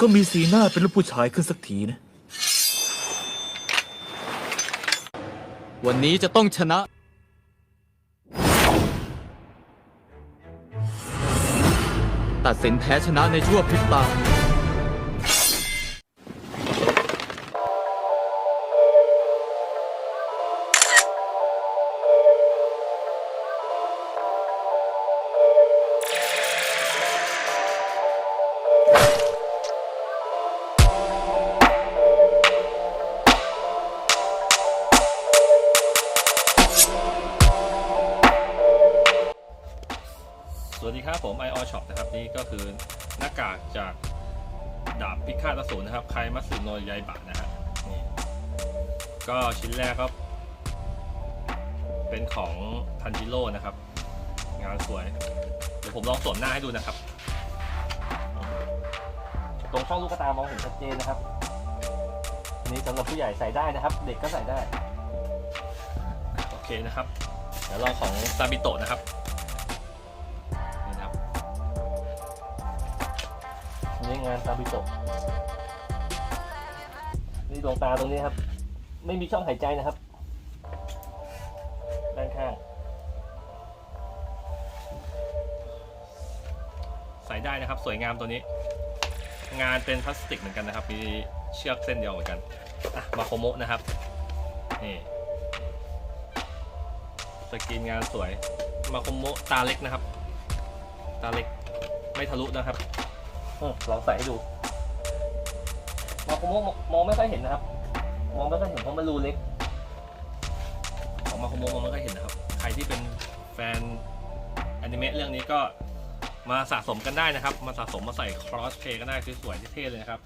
ก็มีสีหน้าเป็นลูกผู้ชายขึ้นสักทีนะ วันนี้จะต้องชนะ ตัดสินแพ้ชนะในชั่วพริบตา สวัสดีครับผมไอออช็อปนะครับนี่ก็คือหน้ากากจากดาบพิฆาตอสูรนะครับใครมาสึโนยายบะนะฮะนี่ก็ชิ้นแรกก็เป็นของทันจิโร่นะครับ งานสวย เดี๋ยวผมลองสวมหน้าให้ดูนะครับ ตรงช่องลูกตามองเห็นชัดเจนนะครับอันนี้สำหรับผู้ใหญ่ใส่ได้นะครับ เด็กก็ใส่ได้ โอเคนะครับ เดี๋ยวลองของซาบิโตะนะครับ นี่งานซาบิโตะนี่ดวงตาตรงนี้ครับ ไม่มีช่องหายใจนะครับ ด้านข้าง ใส่ได้นะครับสวยงามตัวนี้ งานเป็นพลาสติกเหมือนกันนะครับ มีเชือกเส้นเดียวเหมือนกันอะมาโคโมะนะครับนี่สกรีนงานสวย มาโคโมะตาเล็กนะครับ ตาเล็กไม่ทะลุนะครับ ออลองใส่ให้ดูมาคุมะมองไม่ค่อยเห็นนะครับ มองไม่ค่อยเห็นเพราะมันรูเล็กของมาคโมะมองไม่ค่อยเห็นนะครับ ใครที่เป็นแฟนอนิเมะเรื่องนี้ก็มาสะสมกันได้นะครับ มาสะสมมาใส่ครอสเพย์ก็ได้สวยๆเท่ๆเลยนะครับ